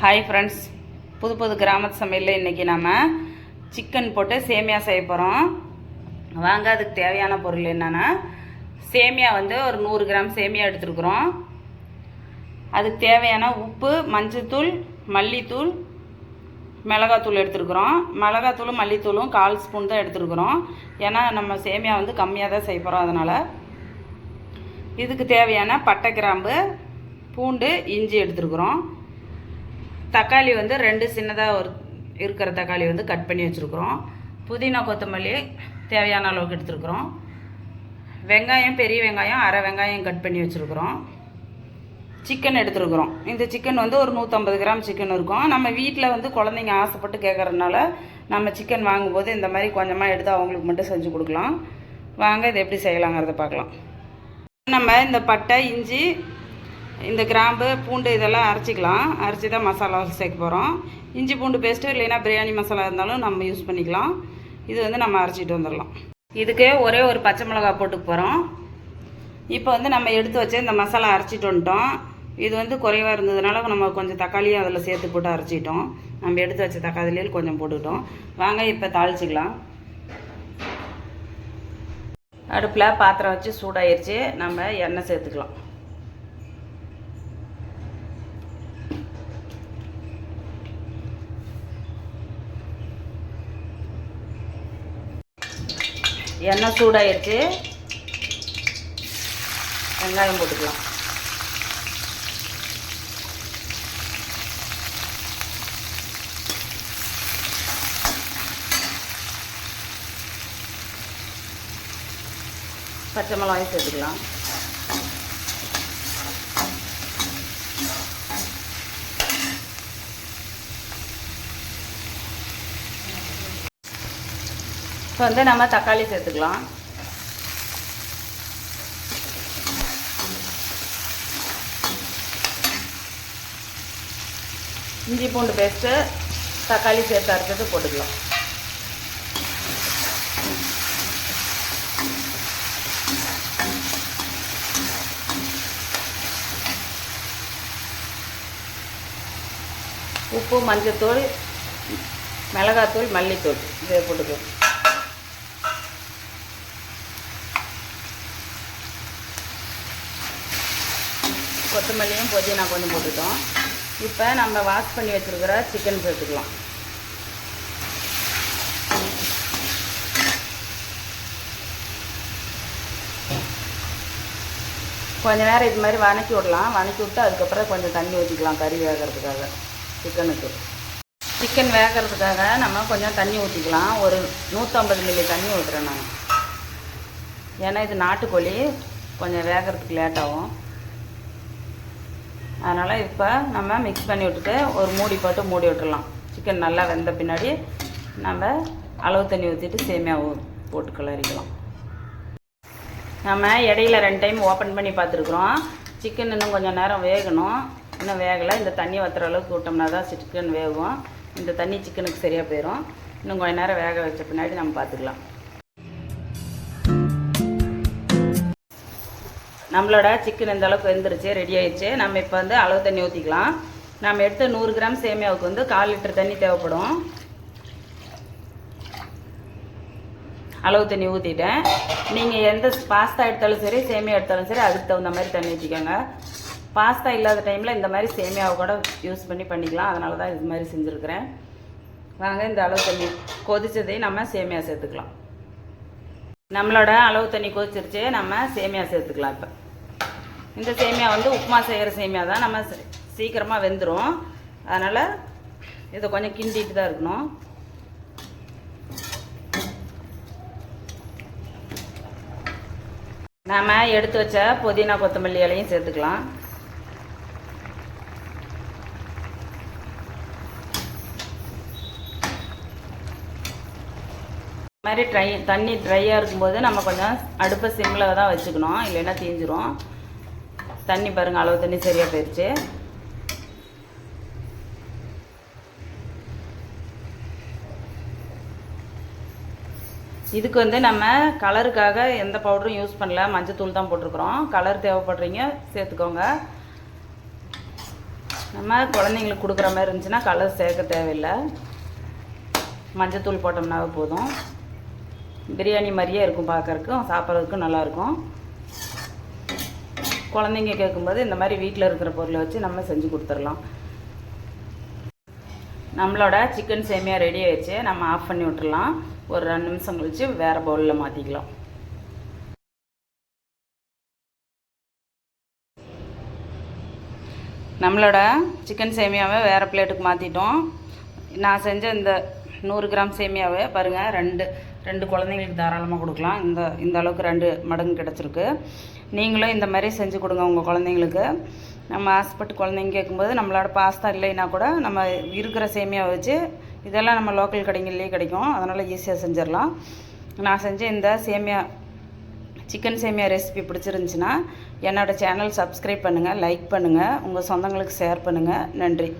Hi friends புது புது கிராமத்து சமையலில் இன்றைக்கி நம்ம சிக்கன் போட்டு சேமியா செய்ய போகிறோம் வாங்க அதுக்கு தேவையான பொருள் என்னென்னா சேமியா வந்து ஒரு நூறு கிராம் சேமியா எடுத்துருக்குறோம். அதுக்கு தேவையான உப்பு மஞ்சத்தூள் மல்லித்தூள் மிளகாத்தூள் எடுத்துருக்குறோம். மிளகாத்தூளும் மல்லித்தூளும் கால் ஸ்பூன் தான் எடுத்துருக்குறோம். ஏன்னா நம்ம சேமியா வந்து கம்மியாக தான் செய்ய போகிறோம் அதனால். இதுக்கு தேவையான பட்டை கிராம்பு பூண்டு இஞ்சி எடுத்துருக்குறோம். தக்காளி வந்து ரெண்டு சின்னதாக ஒரு இருக்கிற தக்காளி வந்து கட் பண்ணி வச்சுருக்குறோம். புதினா கொத்தமல்லி தேவையான அளவுக்கு எடுத்துருக்குறோம். வெங்காயம் பெரிய வெங்காயம் அரை வெங்காயம் கட் பண்ணி வச்சுருக்குறோம். சிக்கன் எடுத்துருக்குறோம். இந்த சிக்கன் வந்து ஒரு நூற்றம்பது கிராம் சிக்கன் இருக்கும். நம்ம வீட்டில் வந்து குழந்தைங்க ஆசைப்பட்டு கேட்குறதுனால நம்ம சிக்கன் வாங்கும்போது இந்த மாதிரி கொஞ்சமாக எடுத்து அவங்களுக்கு மட்டும் செஞ்சு கொடுக்கலாம். வாங்க இது எப்படி செய்யலாங்கிறத பார்க்கலாம். நம்ம இந்த பட்டை இஞ்சி இந்த கிராம்பு பூண்டு இதெல்லாம் அரைச்சிக்கலாம். அரைச்சி தான் மசாலா சேர்க்க போகிறோம் இஞ்சி பூண்டு பேஸ்ட்டு இல்லைன்னா பிரியாணி மசாலா இருந்தாலும் நம்ம யூஸ் பண்ணிக்கலாம். இது வந்து நம்ம அரைச்சிட்டு வந்துடலாம் இதுக்கு ஒரே ஒரு பச்சை மிளகா போட்டுக்க போகிறோம் இப்போ வந்து நம்ம எடுத்து வச்ச இந்த மசாலா அரைச்சிட்டு வந்துட்டோம். இது வந்து குறைவாக இருந்ததுனால நம்ம கொஞ்சம் தக்காளியும் அதில் சேர்த்து போட்டு அரைச்சிட்டோம். நம்ம எடுத்து வச்ச தக்காளியில் கொஞ்சம் போட்டுக்கிட்டோம். வாங்க இப்போ தாளிச்சிக்கலாம். அடுப்பில் பாத்திரம் வச்சு சூடாயிருச்சு. நம்ம எண்ணெய் சேர்த்துக்கலாம். எண்ணெய் சூடாயிருச்சு வெங்காயம் போட்டுக்கலாம். பச்சை மிளகாயும் சேர்த்துக்கலாம். இப்போ வந்து நம்ம தக்காளி சேர்த்துக்கலாம். இஞ்சி பூண்டு பேஸ்ட்டு தக்காளி சேர்த்து அரைச்சது போட்டுக்கலாம். உப்பு மஞ்சத்தூள் மிளகாத்தூள் மல்லித்தூள் இதை போட்டுக்கலாம். கொத்தமல்லியும் புதினா கொஞ்சம் போட்டுட்டோம். இப்போ நம்ம வாஷ் பண்ணி வச்சுருக்கிற சிக்கன் சேர்த்துக்கலாம். கொஞ்ச நேரம் இது மாதிரி வணக்கி விடலாம். வணக்கி விட்டு அதுக்கப்புறம் கொஞ்சம் தண்ணி ஊற்றிக்கலாம் கறி வேகிறதுக்காக சிக்கனுக்கு சிக்கன் வேகிறதுக்காக நம்ம கொஞ்சம் தண்ணி ஊற்றிக்கலாம் ஒரு நூற்றம்பது மில்லி தண்ணி ஊற்றுறேன் நான். ஏன்னா இது நாட்டுக்கோழி கொஞ்சம் வேகிறதுக்கு லேட்டாகும் அதனால் இப்போ நம்ம மிக்ஸ் பண்ணி விட்டுட்டு ஒரு மூடி போட்டு மூடி விட்டுடலாம் சிக்கன் நல்லா வெந்த பின்னாடி நம்ம அளவு தண்ணி ஊற்றிட்டு சேமியா போட்டு கிளறிக்கலாம். நம்ம இடையில ரெண்டு டைம் ஓப்பன் பண்ணி பார்த்துருக்குறோம். சிக்கன் இன்னும் கொஞ்சம் நேரம் வேகணும். இன்னும் வேகலை. இந்த தண்ணி வத்துற அளவுக்கு விட்டோம்னா தான் சிக்கன் வேகும். இந்த தண்ணி சிக்கனுக்கு சரியாக போயிடும் இன்னும் கொஞ்சம் நேரம் வேக வச்ச பின்னாடி நம்ம பார்த்துக்கலாம். நம்மளோட சிக்கன் இந்த அளவுக்கு வெந்துருச்சு ரெடி ஆயிடுச்சு. நம்ம இப்போ வந்து அளவு தண்ணி ஊற்றிக்கலாம் நம்ம எடுத்த நூறு கிராம் சேமியாவுக்கு வந்து கால் லிட்டர் தண்ணி தேவைப்படும். அளவு தண்ணி ஊற்றிட்டேன் நீங்கள் எந்த பாஸ்தா எடுத்தாலும் சரி சேமியா எடுத்தாலும் சரி அதுக்கு தகுந்த மாதிரி தண்ணி ஊற்றிக்கோங்க பாஸ்தா இல்லாத டைமில் இந்த மாதிரி சேமியாவை கூட யூஸ் பண்ணி பண்ணிக்கலாம். அதனால தான் இது மாதிரி செஞ்சுருக்கிறேன். வாங்க இந்த அளவு தண்ணி கொதிச்சதையும் நம்ம சேமியா சேர்த்துக்கலாம். நம்மளோட அளவு தண்ணி கொதிச்சிருச்சு நம்ம சேமியா சேர்த்துக்கலாம் இப்போ. இந்த சேமியா வந்து உப்புமா செய்கிற சேமியா தான் நம்ம சீ- சீக்கிரமாக வெந்துடும் அதனால் இதை கொஞ்சம் கிண்டிட்டு தான் இருக்கணும். நாம் எடுத்து வச்ச புதினா கொத்தமல்லி இலையும் சேர்த்துக்கலாம். இந்த மாதிரி ட்ரை தண்ணி ட்ரையாக இருக்கும்போது நம்ம கொஞ்சம் அடுப்பை சிம்மில் தான் வச்சுக்கணும். இல்லைன்னா தீஞ்சிரும். தண்ணி பாருங்கள் அளவு தண்ணி சரியாக போயிடுச்சு இதுக்கு வந்து நம்ம கலருக்காக எந்த பவுடரும் யூஸ் பண்ணல. மஞ்சத்தூள் தான் போட்டிருக்கிறோம். கலர் தேவைப்படுறீங்க சேர்த்துக்கோங்க. நம்ம குழந்தைங்களுக்கு கொடுக்குற மாதிரி இருந்துச்சுன்னா கலர் சேர்க்க தேவையில்லை. மஞ்சத்தூள் போட்டோம்னாவே போதும். பிரியாணி மாதிரியே இருக்கும் பார்க்குறக்கும் சாப்பிட்றதுக்கும் நல்லாயிருக்கும் குழந்தைங்க கேட்கும்போது இந்த மாதிரி வீட்டில் இருக்கிற பொருளை வச்சு நம்ம செஞ்சு கொடுத்துடலாம். நம்மளோட சிக்கன் சேமியா ரெடி ஆயிடுச்சு. நம்ம ஆஃப் பண்ணி விட்டுடலாம் ஒரு ரெண்டு நிமிஷம் கழிச்சு வேறு பவுலில் மாற்றிக்கலாம் நம்மளோட சிக்கன் சேமியாவை வேறு பிளேட்டுக்கு மாற்றிட்டோம் நான் செஞ்ச இந்த நூறு கிராம் சேமியாவை பாருங்கள் ரெண்டு ரெண்டு குழந்தைங்களுக்கு தாராளமாக கொடுக்கலாம். இந்த இந்த அளவுக்கு ரெண்டு மடங்கு கிடச்சிருக்கு. நீங்களும் இந்த மாதிரி செஞ்சு கொடுங்க உங்கள் குழந்தைங்களுக்கு. நம்ம ஆசைப்பட்டு குழந்தைங்க கேட்கும்போது நம்மளோட பாஸ்தா இல்லைன்னா கூட நம்ம இருக்கிற சேமியாவை வச்சு இதெல்லாம் நம்ம லோக்கல் கடைங்கள்லேயே கிடைக்கும். அதனால் ஈஸியாக செஞ்சிடலாம். நான் செஞ்ச இந்த சேமியா சிக்கன் சேமியா ரெசிபி பிடிச்சிருந்துச்சின்னா என்னோடய சேனல் சப்ஸ்கிரைப் பண்ணுங்கள் லைக் பண்ணுங்கள் உங்கள் சொந்தங்களுக்கு ஷேர் பண்ணுங்கள் நன்றி.